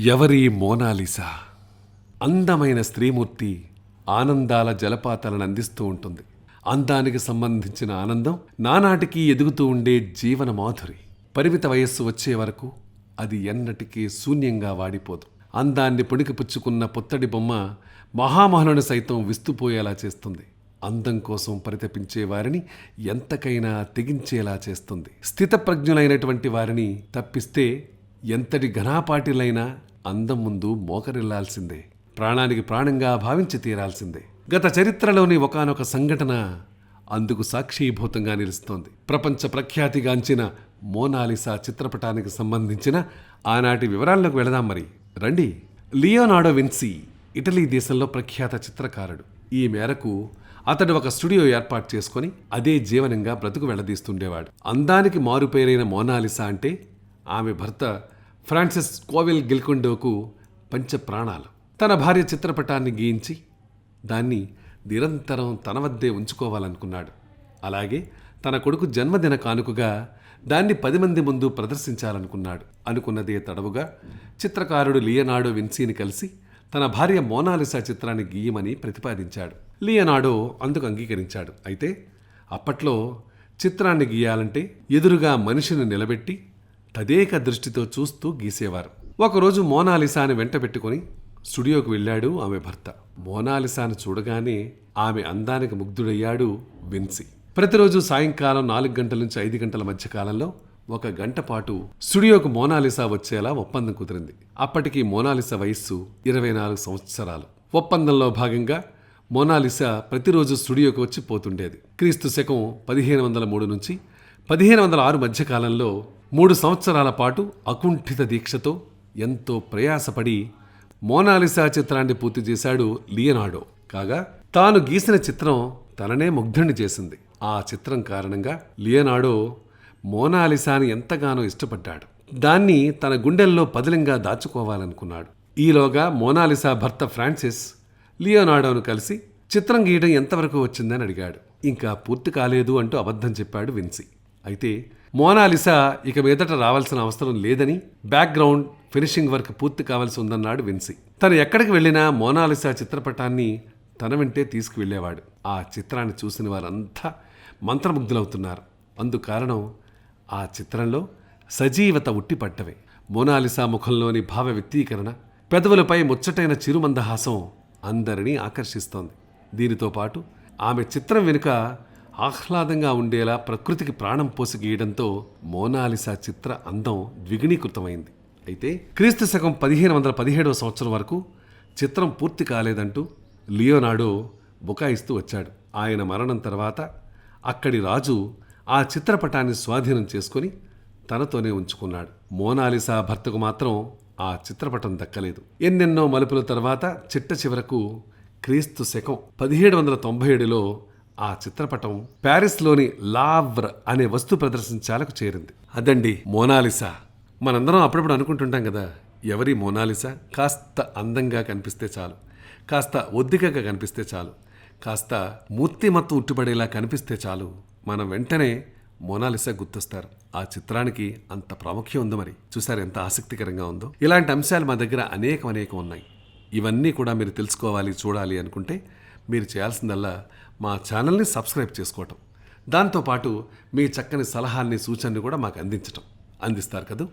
ఎవరి మోనాలిసా? అందమైన స్త్రీమూర్తి ఆనందాల జలపాతాలను అందిస్తూ ఉంటుంది. అందానికి సంబంధించిన ఆనందం నానాటికి ఎదుగుతూ ఉండే జీవన మాధురి పరిమిత వయస్సు వచ్చే వరకు అది ఎన్నటికీ శూన్యంగా వాడిపోదు. అందాన్ని పుణికిపుచ్చుకున్న పొత్తడి బొమ్మ మహామహులను సైతం విస్తుపోయేలా చేస్తుంది. అందం కోసం పరితపించే వారిని ఎంతకైనా తెగించేలా చేస్తుంది. స్థితప్రజ్ఞులైనటువంటి వారిని తప్పిస్తే ఎంతటి ఘనాపాటిలైనా అందం ముందు మోకరిల్లాల్సిందే. ప్రాణానికి ప్రాణంగా భావించి తీరాల్సిందే. గత చరిత్రలోని ఒకానొక సంఘటన అందుకు సాక్షీభూతంగా నిలుస్తోంది. ప్రపంచ ప్రఖ్యాతిగాంచిన మోనాలిసా చిత్రపటానికి సంబంధించిన ఆనాటి వివరాల్లోకి వెళదాం మరి. రండి. లియోనాడో విన్సీ ఇటలీ దేశంలో ప్రఖ్యాత చిత్రకారుడు. ఈ మేరకు అతడు ఒక స్టూడియో ఏర్పాటు చేసుకొని అదే జీవనంగా బ్రతుకు వెళ్ళదీస్తుండేవాడు. అందానికి మారుపేరైన మోనాలిసా అంటే ఆమె భర్త ఫ్రాన్సిస్ కోవిల్ గిల్కొండోకు పంచ ప్రాణాలు తన భార్య చిత్రపటాన్ని గీయించి దాన్ని నిరంతరం తన వద్దే ఉంచుకోవాలనుకున్నాడు. అలాగే తన కొడుకు జన్మదిన కానుకగా దాన్ని పది మంది ముందు ప్రదర్శించాలనుకున్నాడు. అనుకున్నదే తడవుగా చిత్రకారుడు లియనాడో విన్సీని కలిసి తన భార్య మోనాలిసా చిత్రాన్ని గీయమని ప్రతిపాదించాడు. లియనాడో అందుకు అంగీకరించాడు. అయితే అప్పట్లో చిత్రాన్ని గీయాలంటే ఎదురుగా మనిషిని నిలబెట్టి తదేక దృష్టితో చూస్తూ గీసేవారు. ఒకరోజు మోనాలిసాని వెంట పెట్టుకొని స్టూడియోకు వెళ్ళాడు ఆమె భర్త. మోనాలిసాను చూడగానే ఆమె అందానికి ముగ్ధుడయ్యాడు విన్సీ. ప్రతిరోజు సాయంకాలం నాలుగు గంటల నుంచి ఐదు గంటల మధ్య కాలంలో ఒక గంట పాటు స్టూడియోకు మోనాలిసా వచ్చేలా ఒప్పందం కుదిరింది. అప్పటికి మోనాలిసా వయస్సు ఇరవై నాలుగు సంవత్సరాలు. ఒప్పందంలో భాగంగా మోనాలిసా ప్రతిరోజు స్టూడియోకి వచ్చి పోతుండేది. క్రీస్తు శకం పదిహేను వందల మూడు నుంచి పదిహేను వందల ఆరు మధ్య కాలంలో మూడు సంవత్సరాల పాటు అకుంఠిత దీక్షతో ఎంతో ప్రయాసపడి మోనాలిసా చిత్రాన్ని పూర్తి చేశాడు లియనాడో కాగా తాను గీసిన చిత్రం తననే ముగ్ధుణ్ణి చేసింది. ఆ చిత్రం కారణంగా లియనాడో మోనాలిసాని ఎంతగానో ఇష్టపడ్డాడు. దాన్ని తన గుండెల్లో పదిలంగా దాచుకోవాలనుకున్నాడు. ఈలోగా మోనాలిసా భర్త ఫ్రాన్సిస్ లియోనాడోను కలిసి చిత్రం గీయడం ఎంతవరకు వచ్చిందని అడిగాడు. ఇంకా పూర్తి కాలేదు అంటూ అబద్ధం చెప్పాడు విన్సీ. అయితే మోనాలిసా ఇక మీదట రావాల్సిన అవసరం లేదని బ్యాక్గ్రౌండ్ ఫినిషింగ్ వర్క్ పూర్తి కావాల్సి ఉందన్నాడు విన్సీ. తను ఎక్కడికి వెళ్ళినా మోనాలిసా చిత్రపటాన్ని తన వెంటే తీసుకువెళ్ళేవాడు. ఆ చిత్రాన్ని చూసిన వారంతా మంత్రముగ్ధులవుతున్నారు. అందుకారణం ఆ చిత్రంలో సజీవత ఉట్టిపట్టవే మోనాలిసా ముఖంలోని భావ వ్యక్తీకరణ పెదవులపై ముచ్చటైన చిరుమందహాసం అందరినీ ఆకర్షిస్తోంది. దీనితో పాటు ఆమె చిత్రం వెనుక ఆహ్లాదంగా ఉండేలా ప్రకృతికి ప్రాణం పోసి గీయడంతో మోనాలిసా చిత్ర అందం ద్విగుణీకృతమైంది. అయితే క్రీస్తు శకం పదిహేను వందల పదిహేడవ సంవత్సరం వరకు చిత్రం పూర్తి కాలేదంటూ లియోనాడో బుకాయిస్తూ వచ్చాడు. ఆయన మరణం తర్వాత అక్కడి రాజు ఆ చిత్రపటాన్ని స్వాధీనం చేసుకొని తనతోనే ఉంచుకున్నాడు. మోనాలిసా భర్తకు మాత్రం ఆ చిత్రపటం దక్కలేదు. ఎన్నెన్నో మలుపుల తర్వాత చిట్ట చివరకు క్రీస్తు శకం పదిహేడు వందల తొంభై ఏడులో ఆ చిత్రపటం ప్యారిస్లోని లావ్ర్ అనే వస్తు ప్రదర్శనశాలకు చేరింది. అదండి మోనాలిసా. మనందరం అప్పుడప్పుడు అనుకుంటుంటాం కదా ఎవరి మోనాలిసా? కాస్త అందంగా కనిపిస్తే చాలు. కాస్త ఒద్దికగా కనిపిస్తే చాలు. కాస్త మూర్తిమత్తు ఉట్టుపడేలా కనిపిస్తే చాలు. మనం వెంటనే మోనాలిసా గుర్తొస్తారు. ఆ చిత్రానికి అంత ప్రాముఖ్యం ఉంది మరి. చూసారు ఎంత ఆసక్తికరంగా ఉందో? ఇలాంటి అంశాలు మా దగ్గర అనేకం అనేకం ఉన్నాయి. ఇవన్నీ కూడా మీరు తెలుసుకోవాలి చూడాలి అనుకుంటే మీరు చేయాల్సిందల్లా మా ఛానల్ని సబ్స్క్రైబ్ చేసుకోవటం. దాంతోపాటు మీ చక్కని సలహాల్ని సూచనలు కూడా మాకు అందించటం. అందిస్తారు కదా?